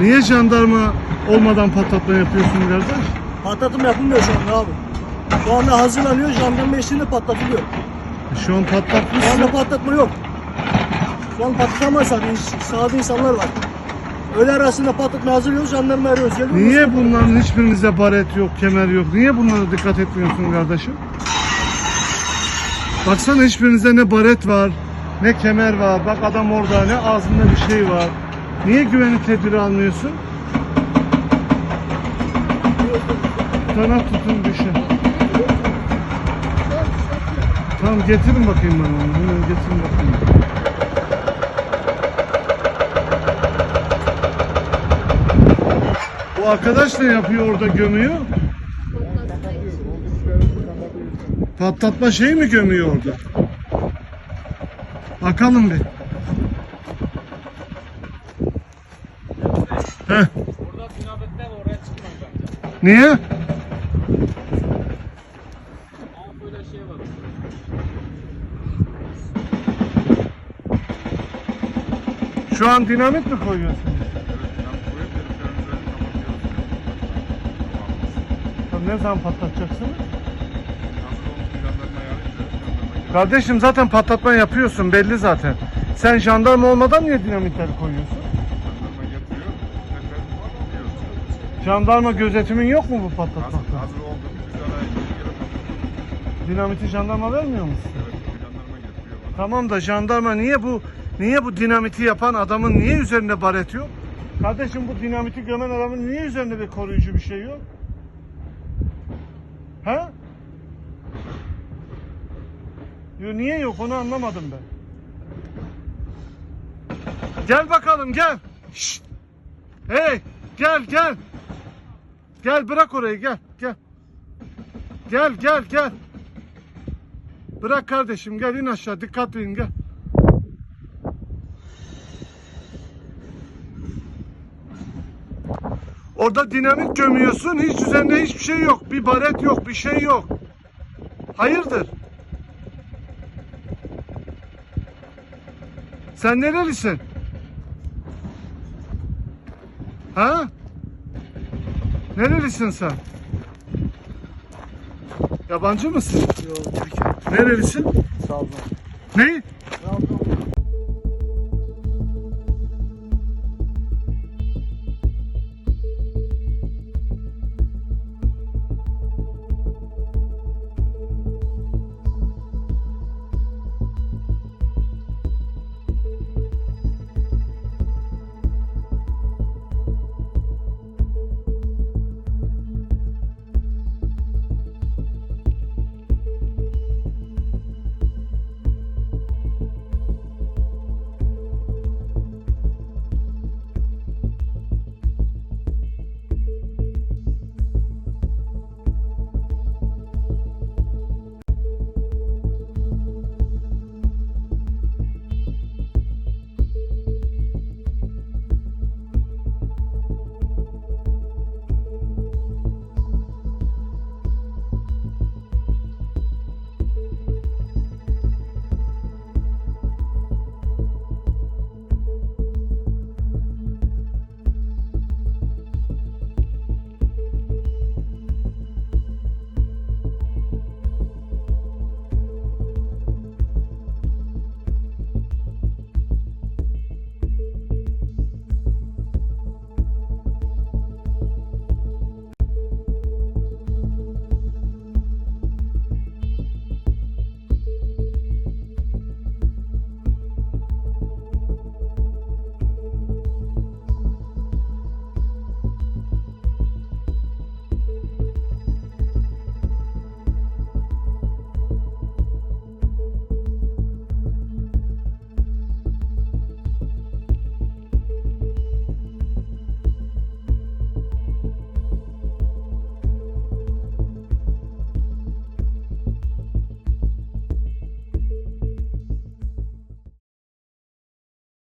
Niye jandarma olmadan patlatma yapıyorsun kardeş? Patlatım yapılmıyor şu anda abi. Şu anda hazırlanıyor, jandarma eşliğinde patlatılıyor. Şu an Şu patlatmışsın. anda patlatma yok. Şu an patlatamaz abi. Sağda insanlar var. Öğle arasında patlatma hazırlıyoruz, jandarma arıyoruz. Geliyor Niye bunların hiçbirinizde baret yok, kemer yok? Niye bunlara dikkat etmiyorsun kardeşim? Baksana hiçbirinizde ne baret var, ne kemer var. Bak adam orada, ne ağzında bir şey var. Niye güvenlik tedbiri almıyorsun? Taraf tutun düşün. Tamam getirin bakayım bana onu. Hemen getirin bakayım. Bu arkadaş ne yapıyor orada gömüyor? Patlatma şey mi gömüyor orada? Bakalım bir. Heh. Burada dinamitler oraya çıkmaz bence. Niye? Ama böyle şey var. Şu an dinamit mi koyuyorsun? Tamam, ne zaman patlatacaksın? Kardeşim zaten patlatma yapıyorsun belli zaten. Sen jandarma olmadan niye dinamitleri koyuyorsun? Jandarma gözetimin yok mu bu patlatmakta? Hazır biz araya girip Dinamiti jandarma vermiyor musun? evet, jandarma getiriyor bana. Tamam da jandarma niye bu niye bu dinamiti yapan adamın niye üzerinde baret yok? Kardeşim bu dinamiti gömen adamın niye üzerinde bir koruyucu bir şey yok? Ha? Yo, niye yok onu anlamadım ben. Gel bakalım gel. Şşt. Hey gel gel. Gel bırak orayı gel gel. Gel gel gel. Bırak kardeşim gel in aşağı dikkatli in gel. Orada dinamit gömüyorsun hiç üzerinde hiçbir şey yok. Bir baret yok bir şey yok. Hayırdır? Sen nerelisin? Ha? Nerelisin sen? Yabancı mısın? Yok, Türkiye. Nerelisin? Olun. Ne?